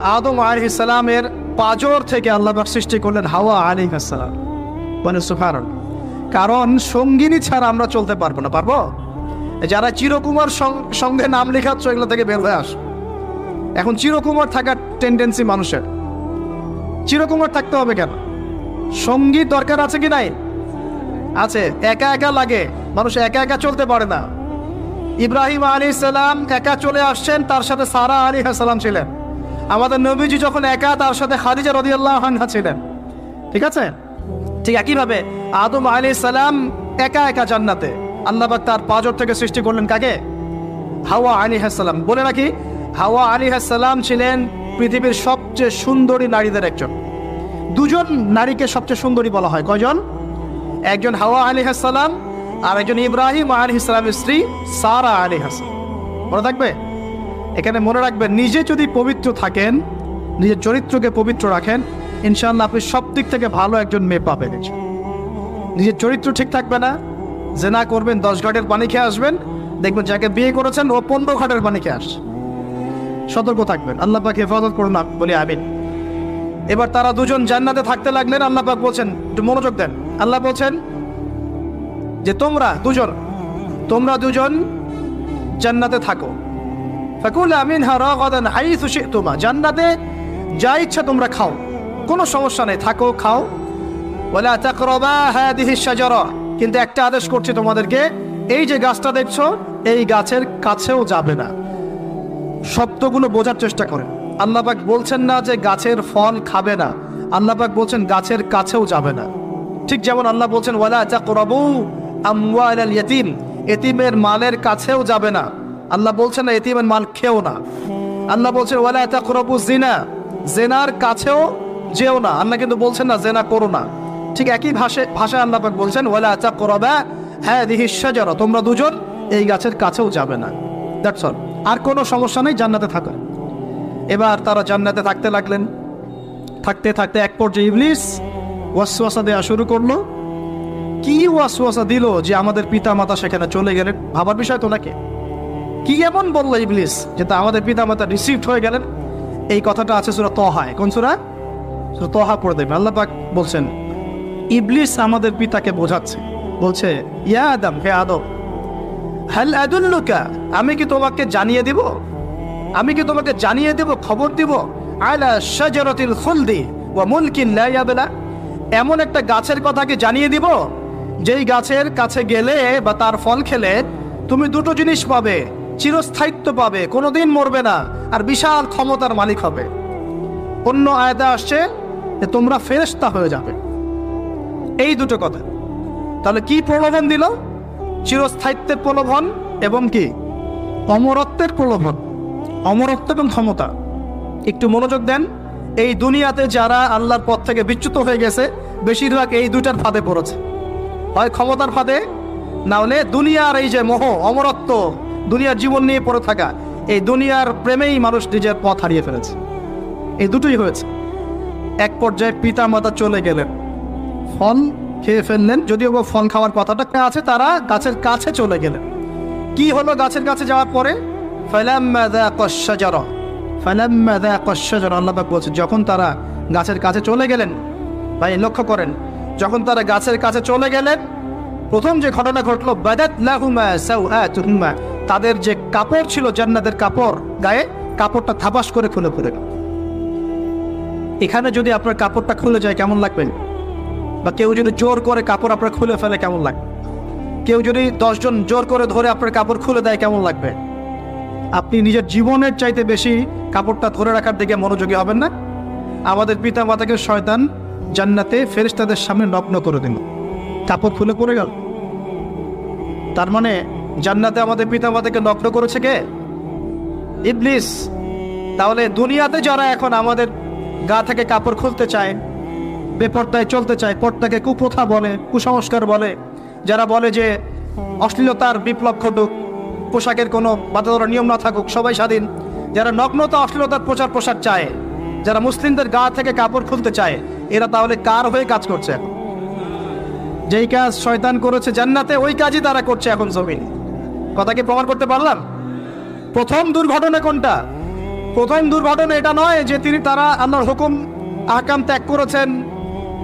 আদম আলী ইসলামের পাজর থেকে আল্লাহ সৃষ্টি করলেন হাওয়া আলী ইসলাম মানে সুফার কারণ সঙ্গিনী ছাড়া আমরা চলতে পারব না, পারব? যারা চিরকুমার সঙ্গে নাম লেখাচ্ছ, এগুলো থেকে বের হয়ে আস। এখন চিরকুমার থাকার টেন্ডেন্সি মানুষের। চিরকুমার থাকতে হবে কেন? সংগীত দরকার আছে কি নাই? আছে। একা একা লাগে। মানুষ একা একা চলতে পারে না। ইব্রাহিম আলী সালাম একা চলে আসছেন, তার সাথে সারা আলী সালাম ছিলেন। আমাদের নবীজি যখন একা তার সাথে খাদিজা রদিয়াল্লাহ আনহা ছিলেন, ঠিক আছে? ঠিক একইভাবে আদম আলী সালাম একা একা জান্নাতে আল্লাহবাক তার পাজর থেকে সৃষ্টি করলেন কাকে? হাওয়া আলী হাসালাম বলে রাখি, হাওয়া আলী হাসালাম ছিলেন পৃথিবীর সবচেয়ে সুন্দরী নারীদের একজন। দুজন নারীকে সবচেয়ে সুন্দরী বলা হয়। কয়জন? একজন হাওয়া আলী হাসালাম আর একজন ইব্রাহিম আলী ইসলামের স্ত্রী সারা আলী হাসান মনে থাকবে? এখানে মনে রাখবেন, নিজে যদি পবিত্র থাকেন, নিজের চরিত্রকে পবিত্র রাখেন ইনশাল্লাহ আপনি সব দিক থেকে ভালো একজন মেয়ে পাবেন নিজের চরিত্র ঠিক থাকবে না যে না করবেন, দশ ঘাটের পানি খেয়ে আসবেন, দেখবেন যাকে বিয়ে করেছেন, ও পনেরো ঘাটের পানি খেয়ে আসছে। সতর্ক থাকবেন, আল্লাহ পাক হেফাজত করুন বলি আমিন। এবার তারা দুজন জান্নাতে থাকতে লাগলেন, আল্লাহ পাক বলছেন, একটু মনোযোগ দেন। আল্লাহ বলছেন যে তোমরা দুজন তোমরা দুজন জান্নাতে থাকো। ফাকুল আমিন হা রাগাদান হাইসু শি'তুমা। জান্নাতে যা ইচ্ছা তোমরা খাও। কোনো সমস্যা নেই, থাকো, খাও। ওয়ালা তাকরাবা হাদিহি শাজারা। কিন্তু একটা আদেশ করছি তোমাদেরকে, এই যে গাছটা দেখছ, এই গাছের কাছেও যাবে না। শব্দগুলো বোঝার চেষ্টা করেন। আল্লাহ পাক বলছেন না যে গাছের ফল খাবে না। আল্লাহ পাক বলছেন গাছের কাছেও যাবে না। ঠিক যেমন আল্লাহ বলছেন, ওয়ালা তাকরাবু আমওয়ালাল ইয়াতিম। এতিমের মালের কাছেও যাবে না। আল্লাহ বলছেন, না, এতিমের মাল খেও না। আল্লাহ বলছেন, ওয়ালা তাকরাবু জিনা জেনার কাছেও যেও না। আল্লাহ কিন্তু বলছেন, না, জেনা করো না। ঠিক একই ভাষায় ভাষায় আল্লাহ পাক বলছেন, ওয়ালা তাকরাবা হ্যাঁ দিহি শাজারা। তোমরা দুজন এই গাছের কাছেও যাবে না। দ্যাটস অল আর কোনো সমস্যা নেই, জান্নাতে থাকা। এবার তারা জান্নাতে থাকতে লাগলেন। থাকতে থাকতে এক পর্যায়ে ইবলিস ওয়াসওয়াসা দেওয়া শুরু করল। কি ওয়াসওয়াসা দিল যে আমাদের পিতা মাতা সেখানে চলে গেলেন? ভাবার বিষয় তো নাকি? কি এমন বলল ইবলিস যে তা আমাদের পিতা মাতা রিসিভড হয়ে গেলেন? এই কথাটা আছে সুরা তহায়। কোন সুরা? সুরা তহা পড়ে দেবে আল্লাহ পাক বলছেন, ইবলিস আমাদের পিতাকে বোঝাচ্ছে। বলছে, ইয়া আদম, হে আদম, হাল আদুল্লুকা? আমি কি তোমাকে জানিয়ে দিব? আমি কি তোমাকে জানিয়ে দেব, খবর দিব? আলা শাজারাতিল খুলদি ওয়া মুলকিন লা ইয়াবলা? এমন একটা গাছের কথা কি জানিয়ে দিব? যেই গাছের কাছে গেলে বা তার ফল খেলে তুমি দুটো জিনিস পাবে। চিরস্থায়িত্ব পাবে, কোনোদিন মরবে না, আর বিশাল ক্ষমতার মালিক হবে। অন্য আয়তা আসছে যে তোমরা ফেরেশতা হয়ে যাবে। এই দুটো কথা। তাহলে কি প্রলোভন দিল? চিরস্থায়িত্বের প্রলোভন এবং কি? অমরত্বের প্রলোভন। অমরত্ব এবং ক্ষমতা। একটু মনোযোগ দেন। এই দুনিয়াতে যারা আল্লাহর পথ থেকে বিচ্যুত হয়ে গেছে, বেশিরভাগ এই দুটার ফাঁদে পড়েছে। হয় ক্ষমতার ফাঁদে, না হলে দুনিয়ার এই যে মোহ, অমরত্ব দুনিয়ার জীবন নিয়ে পড়ে থাকা, এই দুনিয়ার প্রেমেই মানুষ নিজের পথ হারিয়ে ফেলেছে। এই দুটোই হয়েছে। এক পর্যায়ে পিতা মাতা চলে গেলেন। ফল খেয়ে ফেললেন, যদিও ফল খাওয়ার কথাটা আছে, তারা গাছের কাছে চলে গেলেন। কি হলো গাছের কাছে যাওয়ার পরে? বলছে, যখন তারা গাছের কাছে চলে গেলেন, ভাই লক্ষ্য করেন, যখন তারা গাছের কাছে চলে গেলেন, প্রথম যে ঘটনা ঘটলো, বাদাত লাহুমা সাওআতুহুমা তাদের যে কাপড় ছিল জান্নাতের কাপড় গায়ে, কাপড়টা থাপাস করে খুলে পড়ে এখানে যদি আপনার কাপড়টা খুলে যায়, কেমন লাগবে? বা কেউ যদি জোর করে কাপড় আপনার খুলে ফেলে, কেমন লাগবে? কেউ যদি দশজন জোর করে ধরে আপনার কাপড় খুলে দেয়, কেমন লাগবে? আপনি নিজের জীবনের চাইতে বেশি কাপড়টা ধরে রাখার দিকে মনোযোগী হবেন না। আমাদের পিতা মাতাকে শয়তান জান্নাতে ফেরিস্তাদের সামনে নগ্ন করে দিল। কাপড় খুলে পড়ে গেল। তার মানে জান্নাতে আমাদের পিতা মাতাকে নগ্ন করেছে কে? ইবলিস, তাহলে দুনিয়াতে যারা এখন আমাদের গা থেকে কাপড় খুলতে চায়, বেপর্দায় চলতে চায়, পর্দাকে কুপ্রথা বলে, কুসংস্কার বলে, যারা বলে যে অশ্লীলতার বিপ্লব ঘটুক, পোশাকের কোনো বাধা ধরা নিয়ম না থাকুক, সবাই স্বাধীন। যারা নগ্নতা, অশ্লীলতার প্রচার প্রসার চায়, যারা মুসলিমদের গা থেকে কাপড় খুলতে চায়, এরা তাহলে কার হয়ে কাজ করছে? যেই কাজ শয়তান করেছে জান্নাতে, ওই কাজই তারা করছে এখন জমিনে। কথা কি প্রমাণ করতে পারলাম? প্রথম দুর্ঘটনা কোনটা? প্রথম দুর্ঘটনা এটা নয় যে তিনি তারা আল্লাহর হুকুম, আহকাম ত্যাগ করেছেন,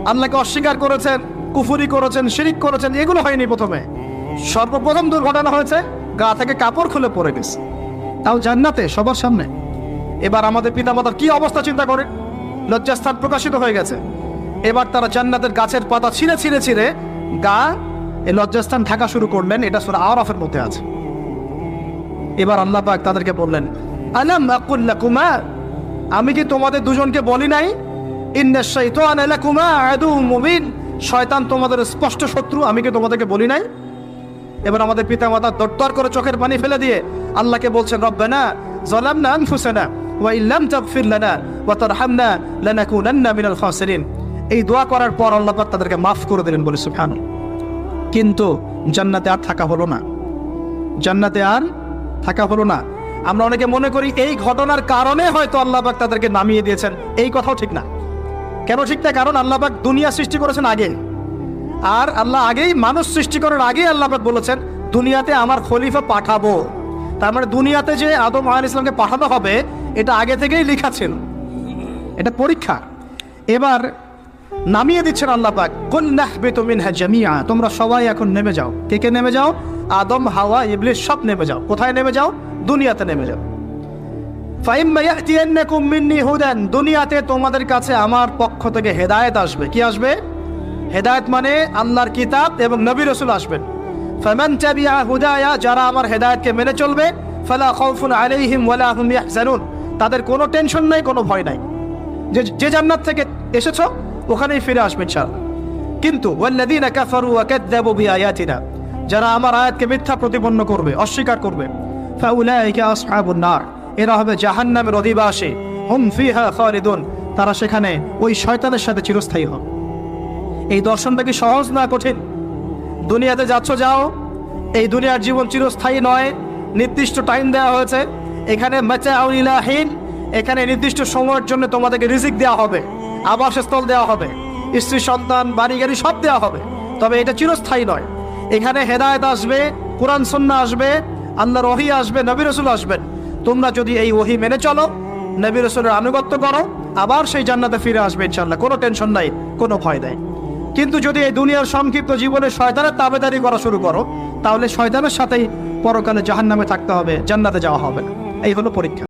আল্লাহকে অস্বীকার করেছেন, কুফুরি করেছেন, শিরিক করেছেন, এগুলো হয়নি প্রথমে। সর্বপ্রথম দুর্ঘটনা হয়েছে, গা থেকে কাপড় খুলে পড়ে গেছে। তাও জান্নাতে, সবার সামনে। এবার আমাদের পিতামাতার কি অবস্থা চিন্তা করে লজ্জাস্থান প্রকাশিত হয়ে গেছে। এবার তারা জান্নাতের গাছের পাতা ছিঁড়ে ছিঁড়ে ছিঁড়ে গা এই লজ্জাস্থান ঢাকা শুরু করলেন, এটা সুরা আরফের মধ্যে আছে। এবার আল্লাহ পাক তাদেরকে বললেন, আলাম আকুল্লাকুমা আমি কি তোমাদের দুজনকে বলি নাই? মুবিন। শয়তান তোমাদের স্পষ্ট শত্রু, আমি কি তোমাদেরকে বলি নাই? এবার আমাদের পিতামাতা দরদর করে চোখের পানি ফেলে দিয়ে আল্লাহকে বলছেন, রব্বানা যালামনা আনফুসানা ওয়া ইল্লাম তাগফির লানা ওয়া তারহামনা লানাকুনান্না মিনাল খাসিরিন। এই দোয়া করার পর আল্লাহ পাক তাদেরকে মাফ করে দিলেন, বলে সুবহানাল্লাহ। কিন্তু জান্নাতে আর থাকা হলো না। জান্নাতে আর থাকা হলো না। আমরা অনেকে মনে করি এই ঘটনার কারণে হয়তো আল্লাহ পাক তাদেরকে নামিয়ে দিয়েছেন। এই কথাও ঠিক না। কেন ঠিক না? কারণ আল্লাহ পাক দুনিয়া সৃষ্টি করেছেন আগে। আর আল্লাহ আগেই মানুষ সৃষ্টি করার আগেই আল্লাহ পাক বলেছেন, দুনিয়াতে আমার খলিফা পাঠাবো। তার মানে দুনিয়াতে যে আদম আল ইসলামকে পাঠানো হবে, এটা আগে থেকেই লেখা ছিল। এটা পরীক্ষা। এবার নামিয়ে দিচ্ছেন আল্লাহ পাক। কুল নাহবিতু মিনহা জামিআ। তোমরা সবাই এখন নেমে যাও। কে কে নেমে যাও? আদম, হাওয়া, ইবলিস সব নেমে যাও। কোথায় নেমে যাও? দুনিয়াতে নেমে যাও। ফাইম্মা ইয়াতিয়ান্নাকুম মিন্নি হুদান। দুনিয়াতে তোমাদের কাছে আমার পক্ষ থেকে হেদায়েত আসবে। কি আসবে? হেদায়েত মানে আল্লাহর কিতাব এবং নবী রাসূল আসবেন। ফামান তাবিআ হুদায়া, যারা আমার হেদায়েতকে মেনে চলবে, ফালা খাউফুন আলাইহিম ওয়ালা হুম ইয়াহজানুন। তাদের কোনো টেনশন নাই, কোনো ভয় নাই। যে যে জান্নাত থেকে এসেছ ওখানেই ফিরে আসবে ইনশাআল্লাহ। কিন্তু যারা আমার আয়াতকে মিথ্যা প্রতিপন্ন করবে, অস্বীকার করবে এরা হবে জাহান্নামের অধিবাসী, হুম ফিহা খালিদুন, তারা সেখানে ওই শয়তানের সাথে চিরস্থায়ী হবে। এই দর্শনটা কি সহজ না কঠিন? দুনিয়াতে যাচ্ছ, যাও, এই দুনিয়ার জীবন চিরস্থায়ী নয়, নির্দিষ্ট টাইম দেওয়া হয়েছে, এখানে মেচাউলিলাহীন এখানে নির্দিষ্ট সময়ের জন্য তোমাদেরকে রিজিক দেওয়া হবে। আবাসস্থল দেওয়া হবে। স্ত্রী, সন্তান বাড়ি গাড়ি সব দেওয়া হবে। তবে এটা চিরস্থায়ী নয়। এখানে হেদায়েত আসবে, কোরআন সন্না আসবে আল্লাহ রহি আসবে, নবী রসুল আসবেন। তোমরা যদি এই ওহি মেনে চলো, নবী রসুলের আনুগত্য করো, আবার সেই জান্নাতে ফিরে আসবে ইনশাল্লাহ কোনো টেনশন নাই, কোনো ভয় নাই। কিন্তু যদি এই দুনিয়ার সংক্ষিপ্ত জীবনে শয়তানের তাবেদারি করা শুরু করো, তাহলে শয়তানের সাথেই পরকালে জাহান্নামে থাকতে হবে, জান্নাতে যাওয়া হবে এই হলো পরীক্ষা।